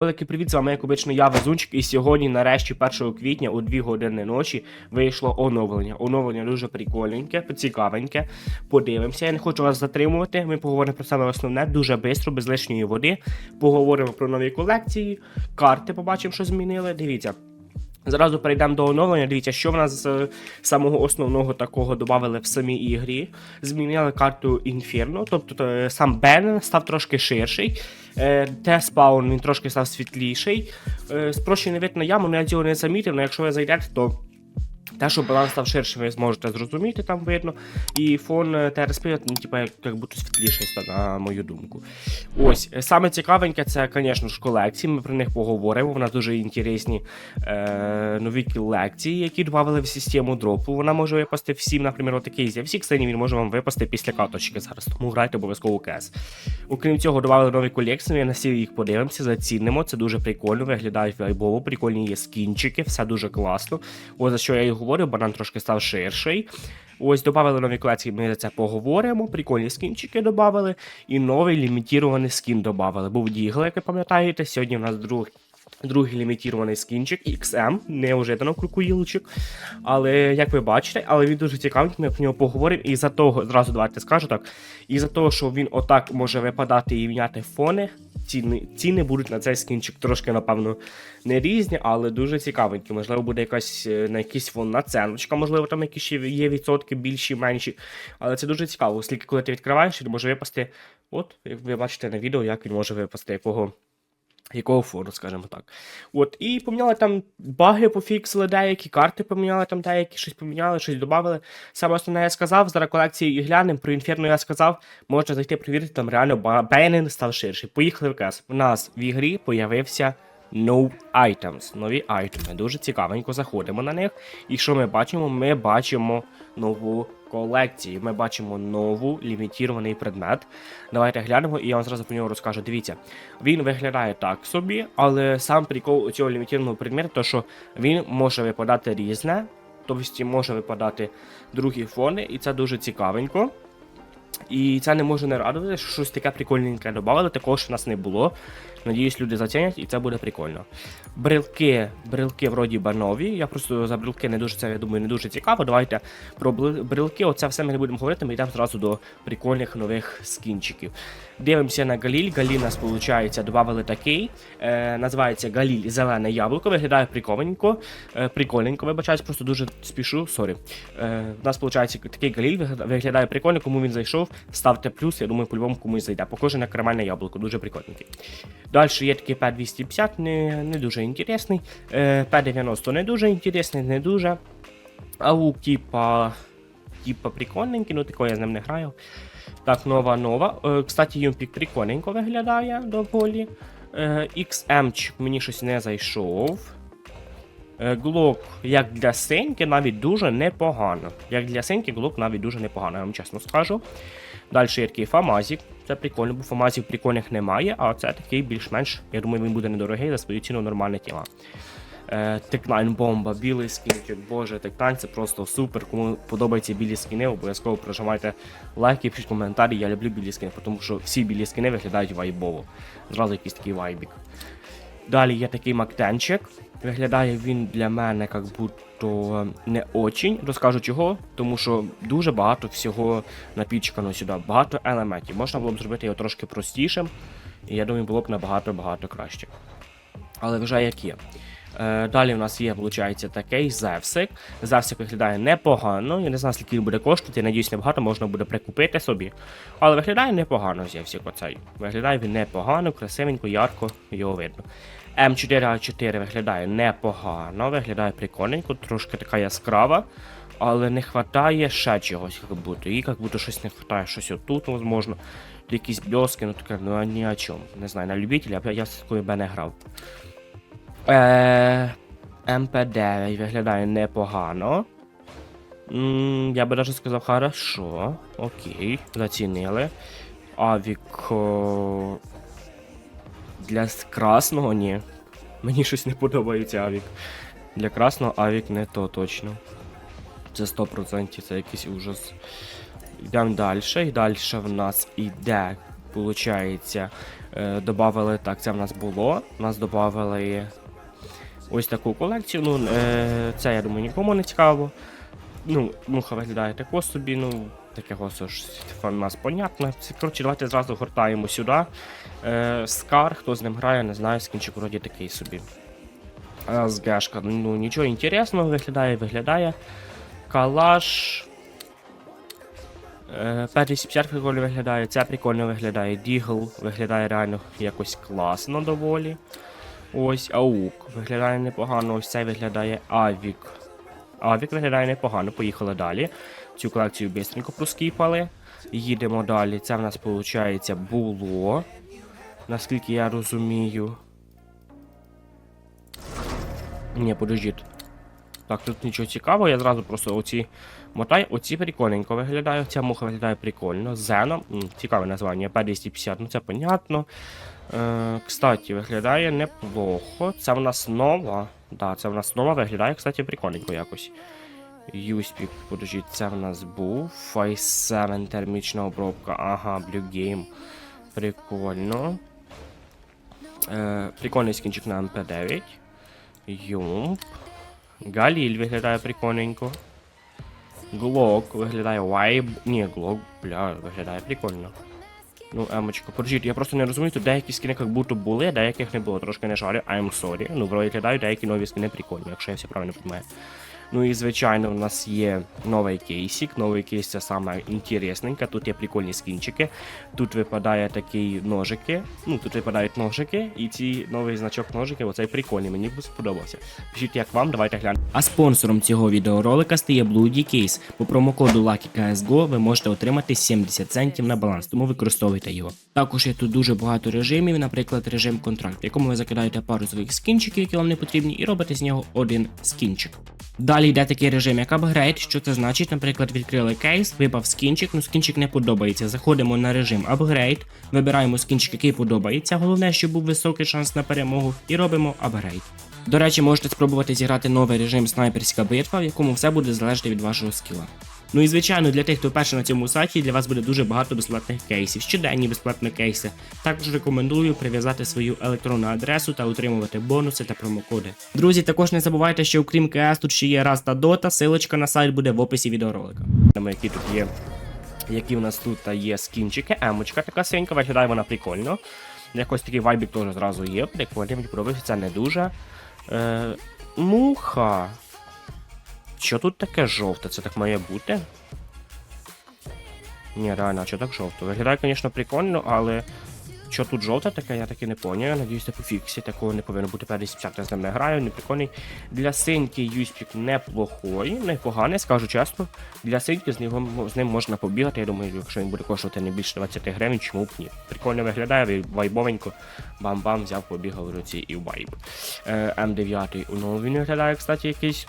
Великий привіт, з вами як обично я Везунчик, і сьогодні, нарешті, 1 квітня у 2 години ночі вийшло оновлення. Оновлення дуже прикольненьке, цікавеньке. Подивимося. Я не хочу вас затримувати. Ми поговоримо про саме основне дуже швидко, без лишньої води. Поговоримо про нові колекції, карти побачимо, що змінили. Дивіться. Зразу перейдемо до оновлення. Дивіться, що в нас з самого основного такого додали в самій ігрі. Змінили карту Інферно, тобто е, сам Бен став трошки ширший. Е, Те спаун він трошки став світліший. Е, Спрощений вид на яму, ну я цього не замітив, але якщо ви зайдете, то те, що баланс став ширшим, ви зможете зрозуміти, там видно. І фон е, ТРСП, ну, типа, як, як будто світліший на мою думку. Ось, е, саме цікавеньке, це, звісно ж, колекції. Ми про них поговоримо. Вона дуже інтересні е, нові колекції, які додали в систему дропу. Вона може випасти всім, наприклад, отакий зі сцені він може вам випасти після каточки зараз. Тому грайте обов'язково КС. Окрім цього, додали нові колекції. Ми На всі їх подивимося, зацінимо. Це дуже прикольно, виглядають вайбово, прикольні є скінчики, все дуже класно. Ось за що я і говорю, банан трошки став ширший. Ось додали нові колекції, ми за це поговоримо. Прикольні скінчики додали. І новий лімітірований скін додали. Був Дігл, як ви пам'ятаєте. Сьогодні у нас другий. Другий лімітірований скінчик XM, не ожидано крукуїлчик. Але як ви бачите, але він дуже цікавий, ми про нього поговоримо. І за того, зразу давайте скажу так. І за того, що він отак може випадати і міняти фони, ціни, ціни будуть на цей скінчик трошки, напевно, не різні, але дуже цікавенькі. Можливо, буде якась е, на якийсь фон наценочка, можливо, там якісь є відсотки більші, менші. Але це дуже цікаво, оскільки коли ти відкриваєш, він може випасти. От, як ви бачите на відео, як він може випасти, якого. Якого фону, скажімо так. От, і поміняли там баги, пофіксили деякі, карти поміняли там деякі, щось поміняли, щось додали. Саме основне я сказав, зараз колекції і глянемо, про інферно я сказав, можна зайти перевірити, там реально Бейнен став ширший. Поїхали в КС. У нас в ігрі появився No Items, нові айтеми. Дуже цікавенько заходимо на них. І що ми бачимо? Ми бачимо нову колекцію. Ми бачимо нову лімітірований предмет. Давайте глянемо, і я вам зразу про нього розкажу. Дивіться, він виглядає так собі, але сам прикол у цього лімітірованого предмету, то що він може випадати різне, тобто може випадати другі фони, і це дуже цікавенько. І це не може не радувати, що щось таке прикольненьке додали, такого ж в нас не було. Надіюсь, люди зацінять і це буде прикольно. Брелки, брелки вроді би нові. Я просто за брелки не дуже це, я думаю, не дуже цікаво. Давайте про брелки, оце все ми не будемо говорити, ми йдемо зразу до прикольних нових скінчиків. Дивимося на Галіль. Галіль нас, додали такий. Е, називається Галіль Зелене яблуко. Виглядає прикольненько. Е, прикольненько, вибачаюсь, просто дуже спішу. Сорі. Е, у нас, виходить, такий Галіль виглядає прикольно, кому він зайшов. Ставте плюс, я думаю, по-любому комусь зайде. Похоже на карамельне яблуко, дуже прикольненький. Далі є такий P250, не, не дуже інтересний. Е, P90 не дуже інтересний, не дуже. Аук, типа. Типа прикольненький, ну такого я з ним не граю. Так, нова нова. Е, кстати, Юмпік прикольненько виглядає доволі. Е, XM мені щось не зайшов. Е, Глок, як для синьки, навіть дуже непогано. Як для синьки, глок навіть дуже непогано, я вам чесно скажу. Далі є такий Фамазік. Це прикольно, бо Фамазів прикольних немає, а це такий більш-менш, я думаю, він буде недорогий за свою ціну нормальне тіло. Е, Текнайн бомба, білий скінчик, боже, Текнайн це просто супер. Кому подобаються білі скіни, обов'язково прожимайте лайки, пишіть коментарі. Я люблю білі скини, тому що всі білі скини виглядають вайбово. Зразу якийсь такий вайбік. Далі є такий мактенчик. Виглядає він для мене як будто не очень. Розкажу чого, тому що дуже багато всього напічкано сюди, багато елементів. Можна було б зробити його трошки простішим, і я думаю, було б набагато-багато краще. Але вже як є. Е, далі у нас є, виходить, такий Зевсик. Зевсик виглядає непогано. Я не знаю, скільки він буде коштувати. Я надіюсь, небагато можна буде прикупити собі. Але виглядає непогано Зевсик оцей. Виглядає він непогано, красивенько, ярко, його видно. М4А4 виглядає непогано, виглядає прикольненько, трошки така яскрава. Але не вистачає ще чогось, як будто. І як будто щось не вистачає, щось отут, можливо. Якісь бльоски, ну таке, ну ні о чому. Не знаю, на любителя, я з такою би не грав. Е, МП9 виглядає непогано. М, я би навіть сказав, хорошо. Окей, зацінили. Авік. Для красного ні. Мені щось не подобається авік. Для красного авік не то точно. Це 100% це якийсь ужас. Йдемо далі. І далі в нас іде, виходить, е, додали, так, це в нас було. Нас додали ось таку колекцію. Ну, е, це, я думаю, нікому не цікаво. Ну, муха виглядає тако собі, ну, таке ж у нас понятно. Коротше, давайте зразу гортаємо сюди. Е, Скар, хто з ним грає, не знаю, скінчик вроді такий собі. А з ну нічого інтересного виглядає, виглядає. Калаш. Е, П-250 прикольно виглядає, це прикольно виглядає. Дігл виглядає реально якось класно доволі. Ось аук. Виглядає непогано. Ось цей виглядає Авік. Авік виглядає непогано. Поїхали далі. Цю колекцію бистренько проскіпали. Їдемо далі. Це в нас виходить було. Наскільки я розумію. Ні, подождіть. Так, тут нічого цікавого, я зразу просто оці мотаю. Оці прикольненько виглядає. Ця муха виглядає прикольно. Зено. Цікаве названня. П250, ну це понятно. Е, кстати, виглядає неплохо. Це в нас нова. Да, це в нас нова виглядає, кстати, прикольненько якось. Юспік, подождіть, це в нас був. Five 7 термічна обробка. Ага, Blue Game. Прикольно. Е, прикольний скінчик на МП9. Юмп. Галіль виглядає прикольненько. Глок виглядає вайб. Ні, глок, бля, виглядає прикольно. Ну, емочка, поржіть, я просто не розумію, тут деякі скини як будто були, деяких не було. Трошки не шарю, I'm sorry. Ну, виглядають деякі нові скини прикольні, якщо я все правильно розумію. Ну і звичайно, у нас є новий кейсик. Новий кейс це саме інтересненьке. Тут є прикольні скінчики. Тут випадає такі ножики. Ну, тут випадають ножики, і ці новий значок ножиків, оцей прикольний, мені сподобався. Пишіть, як вам, давайте глянемо. А спонсором цього відеоролика стає Bloody Case. По промокоду LuckyCSGO ви можете отримати 70 центів на баланс, тому використовуйте його. Також є тут дуже багато режимів, наприклад, режим контракт, в якому ви закидаєте пару своїх скінчиків, які вам не потрібні, і робите з нього один скінчик. Далі йде такий режим, як апгрейд. Що це значить? Наприклад, відкрили кейс, випав скінчик, ну скінчик не подобається. Заходимо на режим апгрейд, вибираємо скінчик, який подобається. Головне, щоб був високий шанс на перемогу, і робимо апгрейд. До речі, можете спробувати зіграти новий режим снайперська битва, в якому все буде залежати від вашого скіла. Ну і звичайно, для тих, хто перший на цьому сайті, для вас буде дуже багато безплатних кейсів, щоденні безплатні кейси. Також рекомендую прив'язати свою електронну адресу та отримувати бонуси та промокоди. Друзі, також не забувайте, що окрім КС тут ще є Раз та Дота, силочка на сайт буде в описі відеоролика. Які тут є. Які в нас тут є скінчики, емочка така синька, виглядає вона прикольно. Якось такий вайбік теж зразу є, прикольний, мені подобається, це не дуже. Е, муха. Що тут таке жовте? Це так має бути? Ні, реально, а що так жовто? Виглядає, звісно, прикольно, але що тут жовте таке, я таки не поняв. Надіюсь, це по фіксі. Такого не повинно бути 50 я з ним не граю, не прикольний. Для синьки юспік неплохой, непоганий, скажу чесно. Для синьки з, нього, з ним можна побігати. Я думаю, якщо він буде коштувати не більше 20 гривень, чому б ні. Прикольно виглядає, вайбовенько. Бам-бам, взяв, побігав в руці і вайб. Е, М9. Ну, він виглядає, кстати, якийсь.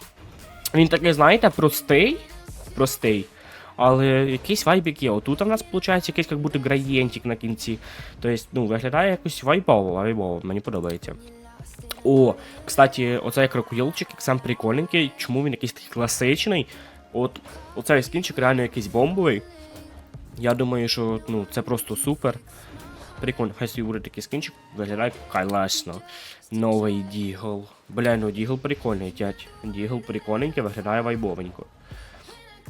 Він такий, знаєте, простий. Простий. Але якийсь вайбік є. Отут у нас виходить якийсь як будто градієнтик на кінці. Тобто, ну, виглядає якось вайбово, вайбово, мені подобається. О, кстати, оцей крокодилчик сам прикольненький. Чому він якийсь такий класичний? От оцей скінчик реально якийсь бомбовий. Я думаю, що ну, це просто супер. Прикольно, хай собі буде такий скінчик, виглядає класно. Новий Дігл. Бля, ну Дігл прикольний, дядь. Дігл прикольненький, виглядає вайбовенько.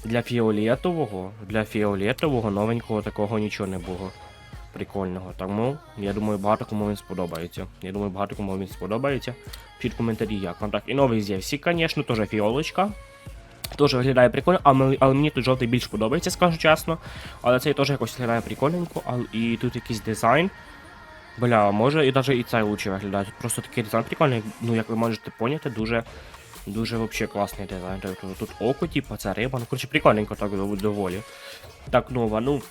Для фіолетового, для фіолетового новенького такого нічого не було. Прикольного. Тому я думаю, багато кому він сподобається. Я думаю, багато кому він сподобається. Під коментарі як вам так. І новий Зевсік, звісно, теж фіолочка. Теж виглядає прикольно, але, але мені тут жовтий більш подобається, скажу чесно. Але цей теж якось виглядає прикольненько, але і тут якийсь дизайн. Бля, може і навіть і цей лучше виглядає. Тут просто такий дизайн прикольний, ну як ви можете поняти, дуже дуже вообще класний дизайн. Тут, тут око, типу, це риба. Ну, коротше, прикольненько так дов- доволі. Так, нова, ну.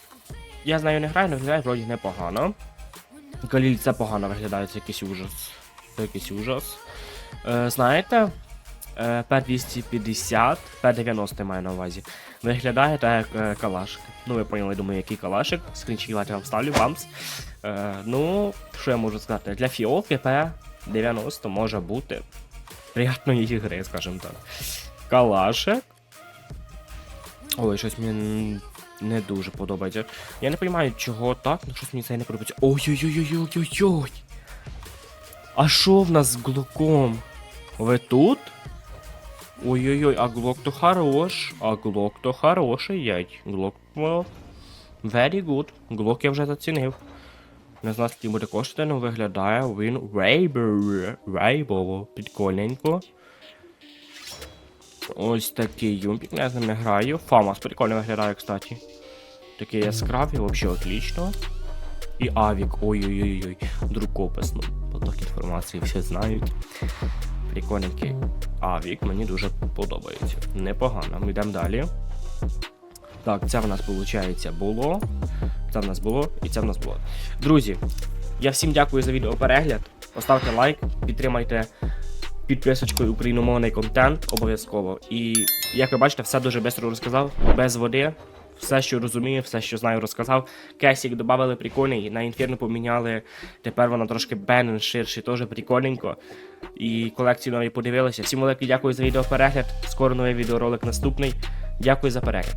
Я з нею не граю, але виглядає вроді непогано. Галіль це погано виглядає, це якийсь ужас. Це якийсь ужас. Е, знаєте, П250, П90 маю на увазі. Виглядає так як е, калашик. Ну, ви поняли, думаю, який калашик. Скріншот я вам вставлю, бамс. Е, ну, що я можу сказати? Для фіолки П90 може бути приятної гри, скажімо так. Калашик. Ой, щось мені. не дуже подобається. Я не розумію, чого так, ну щось мені це не подобається. Ой-ой-ой-ой-ой-ой. А що в нас з глоком? Ви тут? Ой-ой-ой, а глок то хорош. А глок то хороший ять. Глок, well, very good. Глок я вже зацінив. Не знаю, скільки буде коштувати, але виглядає він рейбер, рейбово, прикольненько. Ось такий юмпік, я з ним не граю. Фамас прикольно виглядає, кстати. Такий яскравий, взагалі отлично. І Авік, ой-ой-ой, друкопис, ну, поток інформації всі знають. Прикольненький Авік, мені дуже подобається. Непогано. Ми йдемо далі. Так, це в нас, виходить, було. Це в нас було і це в нас було. Друзі, я всім дякую за відеоперегляд. Поставте лайк, підтримайте підписочкою україномовний контент обов'язково. І як ви бачите, все дуже швидко розказав, без води. Все, що розумію, все, що знаю, розказав. Кесік додали прикольний, на інферно поміняли. Тепер вона трошки бенен ширший, теж прикольненько. І колекцію нові подивилися. Всім велике дякую за відеоперегляд. Скоро новий відеоролик наступний. Дякую за перегляд.